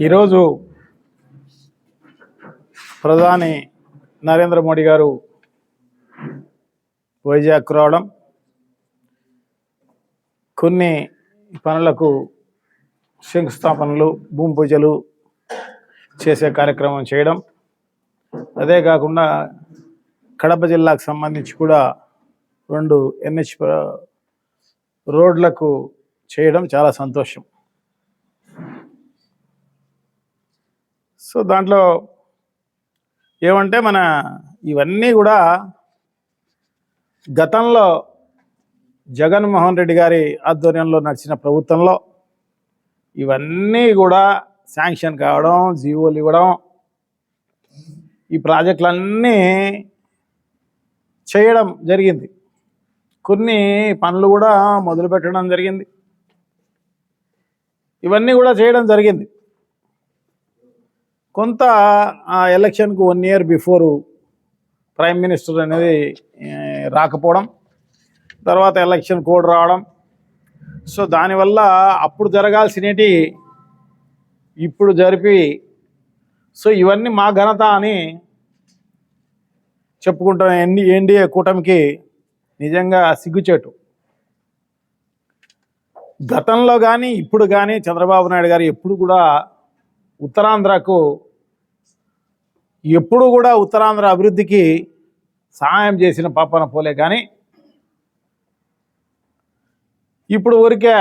ఈరోజు ప్రధాని నరేంద్ర మోడీ గారు వైజాగ్ రావడం కొన్ని పనులకు శంకుస్థాపనలు భూమి పూజలు చేసే కార్యక్రమం చేయడం. అదే కాకుండా కడప జిల్లాకు సంబంధించి కూడా రెండు ఎన్హెచ్ రోడ్లకు చేయడం చాలా సంతోషం. సో దాంట్లో ఏమంటే మన ఇవన్నీ కూడా గతంలో జగన్మోహన్ రెడ్డి గారి ఆధ్వర్యంలో నడిచిన ప్రభుత్వంలో ఇవన్నీ కూడా శాంక్షన్ కావడం జీవోలు ఇవ్వడం ఈ ప్రాజెక్టులన్నీ చేయడం జరిగింది. కొన్ని పనులు కూడా మొదలు పెట్టడం జరిగింది. ఇవన్నీ కూడా చేయడం జరిగింది. కొంత ఆ ఎలక్షన్కు one year before prime minister అనేది రాకపోవడం తర్వాత ఎలక్షన్ కోడ్ రావడం సో దానివల్ల అప్పుడు జరగాల్సినవి ఇప్పుడు జరిపి సో ఇవన్నీ మా ఘనత అని చెప్పుకుంటున్న ఎన్ని ఎన్డీఏ కూటమికి నిజంగా సిగ్గుచేటు. గతంలో కానీ ఇప్పుడు కానీ చంద్రబాబు నాయుడు గారు ఎప్పుడు కూడా ఉత్తరాంధ్రకు ఎప్పుడు కూడా ఉత్తరాంధ్ర అభివృద్ధికి సహాయం చేసిన పాపన పోలే కానీ ఇప్పుడు ఊరికే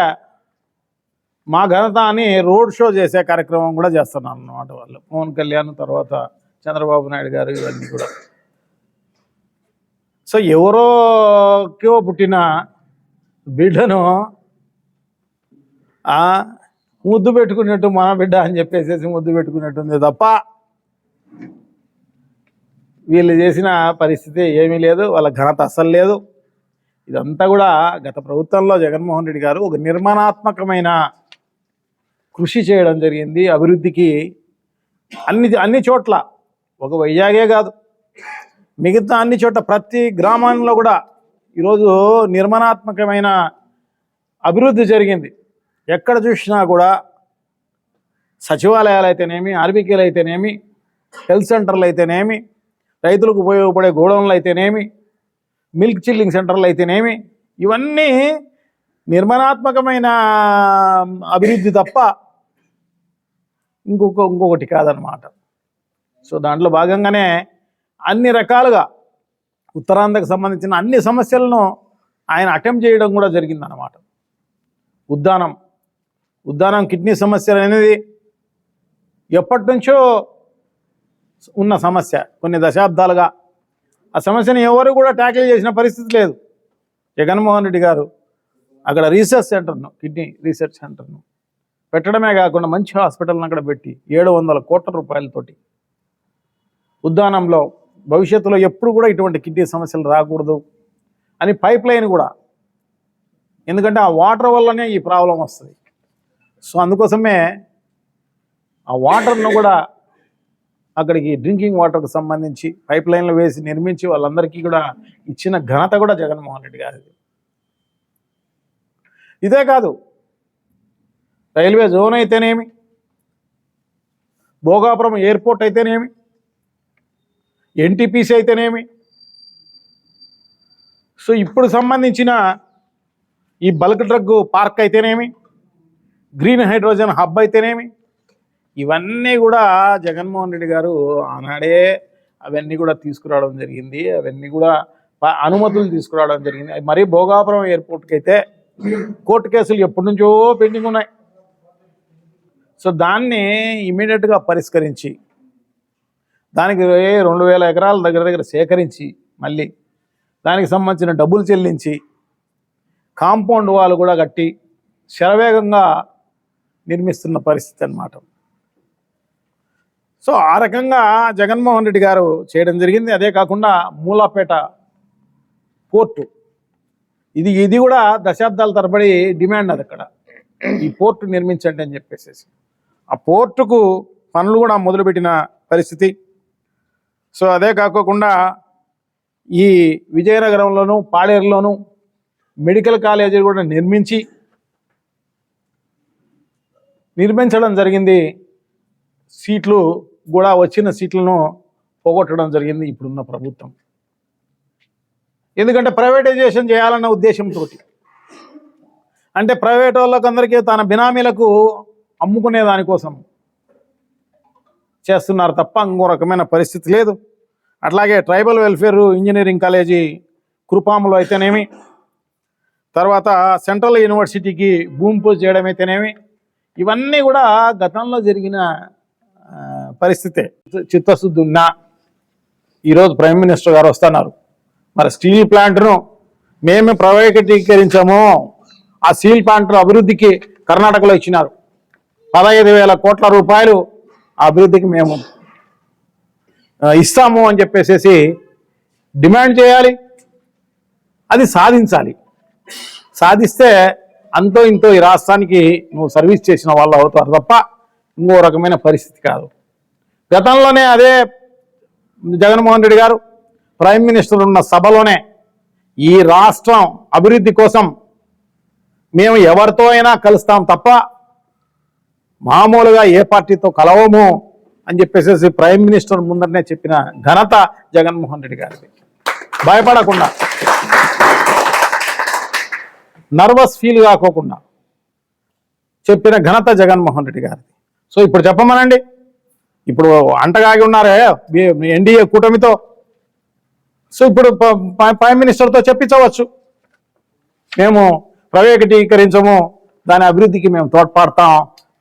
మా ఘనత అని రోడ్ షో చేసే కార్యక్రమం కూడా చేస్తున్నాను అన్నమాట వాళ్ళు. పవన్ కళ్యాణ్ తర్వాత చంద్రబాబు నాయుడు గారు ఇవన్నీ కూడా. సో ఎవరోకో పుట్టిన బిడ్డను ముద్దు పెట్టుకున్నట్టు మన బిడ్డ అని చెప్పేసేసి ముద్దు పెట్టుకున్నట్టుంది తప్ప వీళ్ళు చేసిన పరిస్థితి ఏమీ లేదు వాళ్ళ ఘనత అస్సలు లేదు. ఇదంతా కూడా గత ప్రభుత్వంలో జగన్మోహన్ రెడ్డి గారు ఒక నిర్మాణాత్మకమైన కృషి చేయడం జరిగింది. అభివృద్ధికి అన్ని అన్ని చోట్ల ఒక వైజాగే కాదు. మిగతా అన్ని చోట్ల ప్రతి గ్రామంలో కూడా ఈరోజు నిర్మాణాత్మకమైన అభివృద్ధి జరిగింది. ఎక్కడ చూసినా కూడా సచివాలయాలు అయితేనేమి ఆర్బీకేలు అయితేనేమి హెల్త్ సెంటర్లు అయితేనేమి రైతులకు ఉపయోగపడే గోడౌన్లు అయితేనేమి మిల్క్ చిల్లింగ్ సెంటర్లు అయితేనేమి ఇవన్నీ నిర్మాణాత్మకమైన అభివృద్ధి తప్ప ఇంకొక ఇంకొకటి కాదనమాట సో దాంట్లో భాగంగానే అన్ని రకాలుగా ఉత్తరాంధ్రకు సంబంధించిన అన్ని సమస్యలను ఆయన అటెంప్ట్ చేయడం కూడా జరిగిందనమాట ఉద్దానం ఉద్దానం కిడ్నీ సమస్య అనేది ఎప్పటి నుంచో ఉన్న సమస్య కొన్ని దశాబ్దాలుగా ఆ సమస్యను ఎవరు కూడా ట్యాకిల్ చేసిన పరిస్థితి లేదు. జగన్మోహన్ రెడ్డి గారు అక్కడ రీసెర్చ్ సెంటర్ను కిడ్నీ రీసెర్చ్ సెంటర్ను పెట్టడమే కాకుండా మంచి హాస్పిటల్ని అక్కడ పెట్టి ఏడు వందల కోట్ల రూపాయలతోటి ఉద్దానంలో భవిష్యత్తులో ఎప్పుడు కూడా ఇటువంటి కిడ్నీ సమస్యలు రాకూడదు అని పైప్ లైన్ కూడా. ఎందుకంటే ఆ వాటర్ వల్లనే ఈ ప్రాబ్లం వస్తుంది. సో అందుకోసమే ఆ వాటర్ను కూడా అక్కడికి డ్రింకింగ్ వాటర్కి సంబంధించి పైప్ లైన్లు వేసి నిర్మించి వాళ్ళందరికీ కూడా ఇచ్చిన ఘనత కూడా జగన్మోహన్ రెడ్డి గారిది. ఇదే కాదు రైల్వే జోన్ అయితేనేమి భోగాపురం ఎయిర్పోర్ట్ అయితేనేమి ఎన్టీపీసీ అయితేనేమి సో ఇప్పుడు సంబంధించిన ఈ బల్క్ డ్రగ్ పార్క్ అయితేనేమి గ్రీన్ హైడ్రోజన్ హబ్ అయితేనేమి ఇవన్నీ కూడా జగన్మోహన్ రెడ్డి గారు ఆనాడే అవన్నీ కూడా తీసుకురావడం జరిగింది. అవన్నీ కూడా అనుమతులు తీసుకురావడం జరిగింది. మరీ భోగాపురం ఎయిర్పోర్ట్కి అయితే కోర్టు కేసులు ఎప్పటి నుంచో పెండింగ్ ఉన్నాయి. సో దాన్ని ఇమీడియట్గా పరిష్కరించి దానికి రెండు వేల ఎకరాల దగ్గర దగ్గర సేకరించి మళ్ళీ దానికి సంబంధించిన డబ్బులు చెల్లించి కాంపౌండ్ వాళ్ళు కూడా కట్టి శరవేగంగా నిర్మిస్తున్న పరిస్థితి అన్నమాట. సో ఆ రకంగా జగన్మోహన్ రెడ్డి గారు చేయడం జరిగింది. అదే కాకుండా మూలాపేట పోర్టు. ఇది ఇది కూడా దశాబ్దాల తరబడి డిమాండ్ అది అక్కడ. ఈ పోర్టు నిర్మించండి అని చెప్పేసి ఆ పోర్టుకు పనులు కూడా మొదలుపెట్టిన పరిస్థితి. సో అదే కాకోకుండా ఈ విజయనగరంలోను పాడేరులోను మెడికల్ కాలేజీలు కూడా నిర్మించి నిర్మించడం జరిగింది. సీట్లు కూడా వచ్చిన సీట్లను పోగొట్టడం జరిగింది ఇప్పుడున్న ప్రభుత్వం. ఎందుకంటే ప్రైవేటైజేషన్ చేయాలన్న ఉద్దేశంతో అంటే ప్రైవేట్ వాళ్ళకందరికీ తన బినామీలకు అమ్ముకునే దానికోసం చేస్తున్నారు తప్ప ఇంకో రకమైన పరిస్థితి లేదు. అట్లాగే ట్రైబల్ వెల్ఫేర్ ఇంజనీరింగ్ కాలేజీ కృపాములు అయితేనేమి తర్వాత సెంట్రల్ యూనివర్సిటీకి భూమి పూజ చేయడం అయితేనేమి ఇవన్నీ కూడా గతంలో జరిగిన పరిస్థితే. చిత్తశుద్ధి ఉన్నా ఈరోజు ప్రైమ్ మినిస్టర్ గారు వస్తున్నారు. మరి స్టీల్ ప్లాంట్ను మేము ప్రైవేటీకరించాము ఆ స్టీల్ ప్లాంట్ అభివృద్ధికి కర్ణాటకలో ఇచ్చినారు. పదహైదు వేల కోట్ల రూపాయలు అభివృద్ధికి మేము ఇస్తాము అని చెప్పేసేసి డిమాండ్ చేయాలి. అది సాధించాలి. సాధిస్తే అంతో ఇంతో ఈ రాష్ట్రానికి నువ్వు సర్వీస్ చేసిన వాళ్ళు అవుతారు తప్ప ఇంకో రకమైన పరిస్థితి కాదు. గతంలోనే అదే జగన్మోహన్ రెడ్డి గారు ప్రైమ్ మినిస్టర్ ఉన్న సభలోనే ఈ రాష్ట్రం అభివృద్ధి కోసం మేము ఎవరితో అయినా కలుస్తాం తప్ప మామూలుగా ఏ పార్టీతో కలవము అని చెప్పేసి ప్రైమ్ మినిస్టర్ ముందరనే చెప్పిన ఘనత జగన్మోహన్ రెడ్డి గారికి భయపడకుండా నర్వస్ ఫీల్ కాకోకుండా చెప్పిన ఘనత జగన్మోహన్ రెడ్డి గారిది. సో ఇప్పుడు చెప్పమనండి. ఇప్పుడు అంటగాగి ఉన్నారే ఎన్డీఏ కూటమితో. సో ఇప్పుడు ప్రైమ్ మినిస్టర్తో చెప్పించవచ్చు. మేము ప్రైవేటీకరించము దాని అభివృద్ధికి మేము తోడ్పడతాం.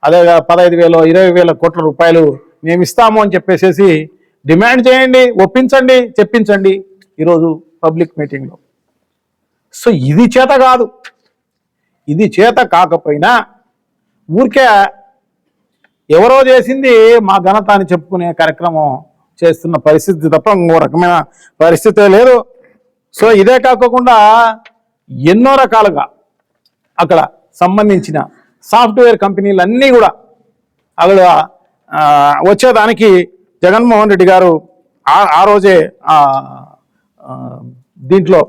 అదే పదహైదు వేలు ఇరవై వేల కోట్ల రూపాయలు మేము ఇస్తాము అని చెప్పేసేసి డిమాండ్ చేయండి ఒప్పించండి చెప్పించండి ఈరోజు పబ్లిక్ మీటింగ్లో. సో ఇది చేత కాదు. ఇది చేత కాకపోయినా ఊరికే ఎవరో చేసింది మా ఘనత అని చెప్పుకునే కార్యక్రమం చేస్తున్న పరిస్థితి తప్ప ఇంకో రకమైన పరిస్థితే లేదు. సో ఇదే కాకుండా ఎన్నో రకాలుగా అక్కడ సంబంధించిన సాఫ్ట్వేర్ కంపెనీలు అన్నీ కూడా అక్కడ వచ్చేదానికి జగన్మోహన్ రెడ్డి గారు ఆ రోజే దీంట్లో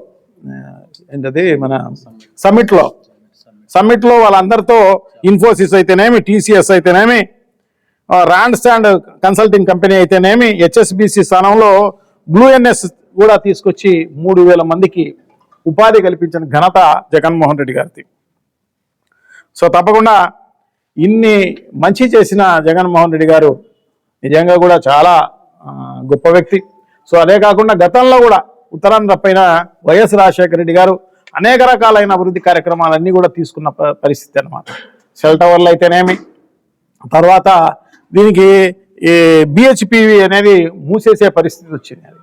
ఏంటది మన సమ్మిట్లో సమ్మిట్లో వాళ్ళందరితో ఇన్ఫోసిస్ అయితేనేమి టీసీఎస్ అయితేనేమి ర్యాండ్ స్టాండ్ కన్సల్టింగ్ కంపెనీ అయితేనేమి హెచ్ఎస్బిసి స్థానంలో బ్లూ ఎన్ఎస్ కూడా తీసుకొచ్చి మూడు వేల మందికి ఉపాధి కల్పించిన ఘనత జగన్మోహన్ రెడ్డి గారిది. సో తప్పకుండా ఇన్ని మంచి చేసిన జగన్మోహన్ రెడ్డి గారు నిజంగా కూడా చాలా గొప్ప వ్యక్తి. సో అదే కాకుండా గతంలో కూడా ఉత్తరాంధ్ర పైన వైఎస్ రాజశేఖర రెడ్డి గారు అనేక రకాలైన అభివృద్ధి కార్యక్రమాలన్నీ కూడా తీసుకున్న ప- పరిస్థితి అనమాట సెల్ టవర్లు అయితేనేమి తర్వాత దీనికి ఈ బిహెచ్పివి అనేది మూసేసే పరిస్థితి వచ్చింది అది.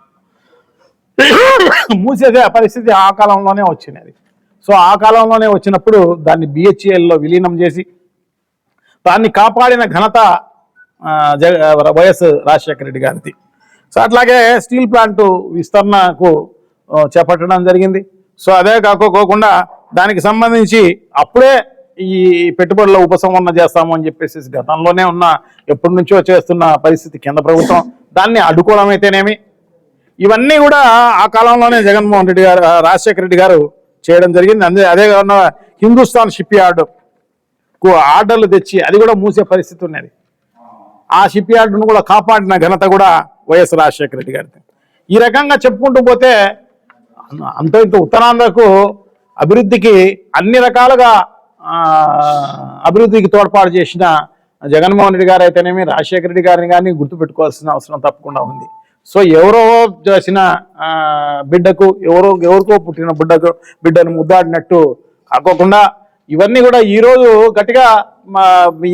మూసేసే పరిస్థితి ఆ కాలంలోనే వచ్చినది సో ఆ కాలంలోనే వచ్చినప్పుడు దాన్ని బిహెచ్ఎల్లో విలీనం చేసి దాన్ని కాపాడిన ఘనత జగ వైఎస్ రాజశేఖర రెడ్డి గారిది. సో అట్లాగే స్టీల్ ప్లాంట్ విస్తరణకు చేపట్టడం జరిగింది. సో అదే కాకోకుండా దానికి సంబంధించి అప్పుడే ఈ పెట్టుబడుల ఉపసంహరణ చేస్తాము అని చెప్పేసి గతంలోనే ఉన్న ఎప్పటి నుంచో చేస్తున్న పరిస్థితి కేంద్ర ప్రభుత్వం దాన్ని అడ్డుకోవడం అయితేనేమి ఇవన్నీ కూడా ఆ కాలంలోనే జగన్మోహన్ రెడ్డి గారు రాజశేఖర రెడ్డి గారు చేయడం జరిగింది. అందే అదే కాకుండా హిందుస్థాన్ షిప్ యార్డ్కు ఆర్డర్లు తెచ్చి అది కూడా మూసే పరిస్థితి ఉన్నది. ఆ షిప్ యార్డును కూడా కాపాడిన ఘనత కూడా వైఎస్ రాజశేఖర రెడ్డి గారిది. ఈ రకంగా చెప్పుకుంటూ పోతే అంత ఇంత ఉత్తరాంధ్రకు అభివృద్ధికి అన్ని రకాలుగా అభివృద్ధికి తోడ్పాటు చేసిన జగన్మోహన్ రెడ్డి గారు అయితేనేమి రాజశేఖర రెడ్డి గారిని కానీ గుర్తుపెట్టుకోవాల్సిన అవసరం తప్పకుండా ఉంది. సో ఎవరో చేసిన బిడ్డకు ఎవరో ఎవరికో పుట్టిన బిడ్డకు బిడ్డను ముద్దాడినట్టు కాకోకుండా ఇవన్నీ కూడా ఈరోజు గట్టిగా మా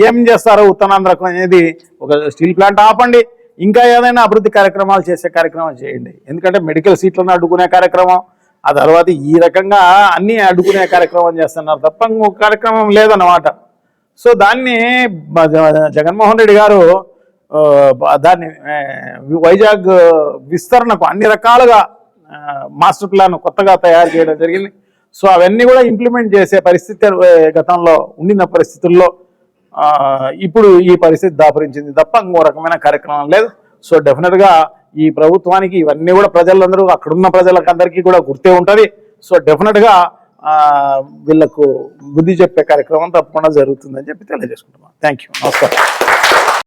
ఏం చేస్తారు ఉత్తరాంధ్రకు అనేది ఒక స్టీల్ ప్లాంట్ ఆపండి. ఇంకా ఏదైనా అభివృద్ధి కార్యక్రమాలు చేసే కార్యక్రమాలు చేయండి. ఎందుకంటే మెడికల్ సీట్లను అడ్డుకునే కార్యక్రమం ఆ తర్వాత ఈ రకంగా అన్నీ అడ్డుకునే కార్యక్రమం చేస్తున్నారు తప్ప ఇంకొక కార్యక్రమం లేదన్నమాట. సో దాన్ని జగన్మోహన్ రెడ్డి గారు దాన్ని వైజాగ్ విస్తరణకు అన్ని రకాలుగా మాస్టర్ ప్లాన్ కొత్తగా తయారు చేయడం జరిగింది. సో అవన్నీ కూడా ఇంప్లిమెంట్ చేసే పరిస్థితి గతంలో ఉండిన పరిస్థితుల్లో ఇప్పుడు ఈ పరిస్థితి దాపరించింది తప్ప ఇంకో రకమైన కార్యక్రమం లేదు. సో డెఫినెట్గా ఈ ప్రభుత్వానికి ఇవన్నీ కూడా ప్రజలందరూ అక్కడున్న ప్రజలకందరికీ కూడా గుర్తే ఉంటుంది. సో డెఫినెట్గా వీళ్ళకు బుద్ధి చెప్పే కార్యక్రమం తప్పకుండా జరుగుతుందని చెప్పి తెలియజేసుకుంటున్నాను థ్యాంక్ యూ నమస్కారం